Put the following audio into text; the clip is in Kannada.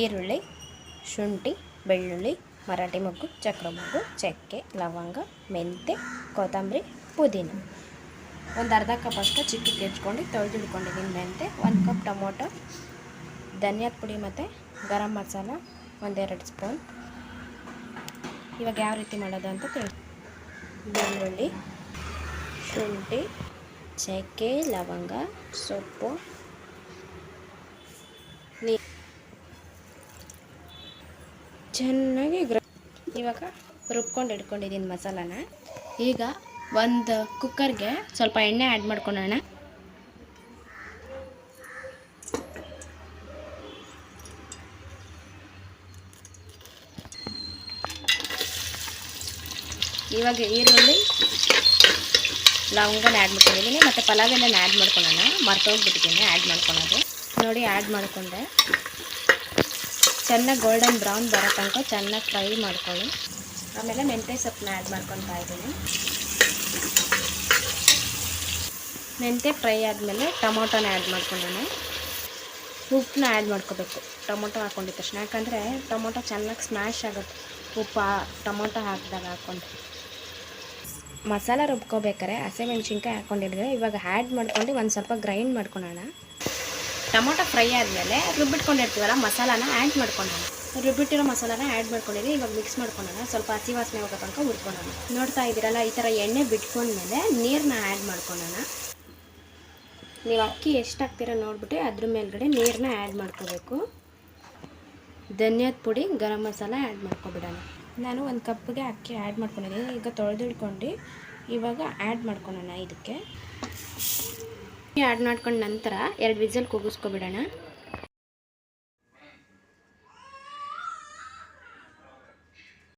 ಈರುಳ್ಳಿ, ಶುಂಠಿ, ಬೆಳ್ಳುಳ್ಳಿ, ಮರಾಠಿ ಮೊಗ್ಗು, ಚಕ್ರ ಮೊಗ್ಗು, ಚಕ್ಕೆ, ಲವಂಗ ಮೆಂತೆ ಕೊತ್ತಂಬರಿ, ಪುದೀನ. ಒಂದು ಅರ್ಧ ಕಪ್ ಅಷ್ಟು ಚಿಕ್ಕಕ್ಕೆ ಹೆಚ್ಕೊಂಡು ತೊಳೆದಿಡ್ಕೊಂಡಿದ್ದೀನಿ ಮೆಂತೆ ಒಂದು ಕಪ್ ಟೊಮೊಟೊ, ಧನಿಯಾದ ಪುಡಿ ಮತ್ತು ಗರಂ ಮಸಾಲ, ಒಂದೆರಡು ಸ್ಪೂನ್. ಇವಾಗ ಯಾವ ರೀತಿ ಮಾಡೋದು ಅಂತ ತಿಳಿ, ಬೆಳ್ಳುಳ್ಳಿ, ಶುಂಠಿ, ಚಕ್ಕೆ, ಲವಂಗ, ಸೊಪ್ಪು, ನೀ ಚೆನ್ನಾಗಿ ಇವಾಗ ರುಬ್ಕೊಂಡು ಇಟ್ಕೊಂಡಿದ್ದೀನಿ ಮಸಾಲಾನ. ಈಗ ಒಂದು ಕುಕ್ಕರ್ಗೆ ಸ್ವಲ್ಪ ಎಣ್ಣೆ ಆ್ಯಡ್ ಮಾಡ್ಕೊಳ್ಳೋಣ ಇವಾಗ ಈರುಳ್ಳಿ, ಲವಂಗನ ಆ್ಯಡ್ ಮಾಡ್ಕೊಂಡಿದ್ದೀನಿ, ಮತ್ತು ಪಲಾವ್ ಎಲ್ಲ ಆ್ಯಡ್ ಮಾಡ್ಕೊಳ್ಳೋಣ ಮರ್ತೋಗ್ಬಿಟ್ಟಿದ್ದೀನಿ ಆ್ಯಡ್ ಮಾಡ್ಕೊಳೋದು. ನೋಡಿ ಆ್ಯಡ್ ಮಾಡಿಕೊಂಡೆ. ಚೆನ್ನಾಗಿ ಗೋಲ್ಡನ್ ಬ್ರೌನ್ ಬರೋ ತನಕ ಚೆನ್ನಾಗಿ ಫ್ರೈ ಮಾಡ್ಕೊಳ್ಳಿ. ಆಮೇಲೆ ಮೆಂತ್ಯ ಸೊಪ್ಪನ್ನ ಆ್ಯಡ್ ಮಾಡ್ಕೊತಾ ಇದ್ದೀನಿ. ಮೆಂತ್ಯ ಫ್ರೈ ಆದಮೇಲೆ ಟೊಮೊಟೊನ ಆ್ಯಡ್ ಮಾಡ್ಕೊಂಡಿದ್ದೀನಿ ಉಪ್ಪನ್ನ ಆ್ಯಡ್ ಮಾಡ್ಕೋಬೇಕು. ಟೊಮೊಟೊ ಹಾಕ್ಕೊಂಡಿದ್ದ ತಕ್ಷಣ. ಯಾಕಂದರೆ ಟೊಮೊಟೊ ಚೆನ್ನಾಗಿ ಸ್ಮ್ಯಾಶ್ ಆಗುತ್ತೆ. ಉಪ್ಪು, ಟೊಮೊಟೊ ಹಾಕಿದಾಗ ಹಾಕ್ಕೊಂಡು. ಮಸಾಲ ರುಬ್ಕೋಬೇಕಾರೆ ಹಸಿಮೆಣ್ಸಿನ್ಕಾಯಿ ಹಾಕ್ಕೊಂಡಿದ್ರೆ ಇವಾಗ ಆ್ಯಡ್ ಮಾಡ್ಕೊಂಡು ಒಂದು ಸ್ವಲ್ಪ ಗ್ರೈಂಡ್ ಮಾಡ್ಕೊಳೋಣ. ಟೊಮೊಟೊ ಫ್ರೈ ಆದಮೇಲೆ ರುಬ್ಬಿಟ್ಕೊಂಡಿರ್ತೀವಲ್ಲ, ಮಸಾಲಾನ ಆ್ಯಡ್ ಮಾಡ್ಕೊಳ್ಳೋಣ. ರುಬ್ಬಿಟ್ಟಿರೋ ಮಸಾಲಾನ ಆ್ಯಡ್ ಮಾಡ್ಕೊಂಡಿದ್ದೀನಿ ಇವಾಗ ಮಿಕ್ಸ್ ಮಾಡ್ಕೊಳ್ಳೋಣ. ಸ್ವಲ್ಪ ಹಸಿ ವಾಸನೆ ಹೋಗೋ ತನಕ ಹುರ್ಕೊಳ್ಳೋಣ. ನೋಡ್ತಾ ಇದ್ದೀರಲ್ಲ, ಈ ಥರ ಎಣ್ಣೆ ಬಿಟ್ಕೊಂಡ್ಮೇಲೆ ನೀರನ್ನ ಆ್ಯಡ್ ಮಾಡ್ಕೊಳ್ಳೋಣ. ನೀವು ಅಕ್ಕಿ ಎಷ್ಟು ಹಾಕ್ತೀರ ನೋಡ್ಬಿಟ್ಟು ಅದ್ರ ಮೇಲ್ಗಡೆ ನೀರನ್ನ ಆ್ಯಡ್ ಮಾಡ್ಕೋಬೇಕು. ಧನ್ಯದ ಪುಡಿ, ಗರಂ ಮಸಾಲ ಆ್ಯಡ್ ಮಾಡ್ಕೊಬಿಡೋಣ. ನಾನು ಒಂದು ಕಪ್ಗೆ ಅಕ್ಕಿ ಆ್ಯಡ್ ಮಾಡ್ಕೊಂಡಿದ್ದೀನಿ. ಈಗ ತೊಳೆದಿಡ್ಕೊಂಡು ಇವಾಗ ಆ್ಯಡ್ ಮಾಡ್ಕೊಳ್ಳೋಣ ಇದಕ್ಕೆ. ಆ್ಯಡ್ ಮಾಡ್ಕೊಂಡ ನಂತರ ಎರಡು ವಿಸಲ್ ಕೂಗಿಸ್ಕೊಬಿಡೋಣ.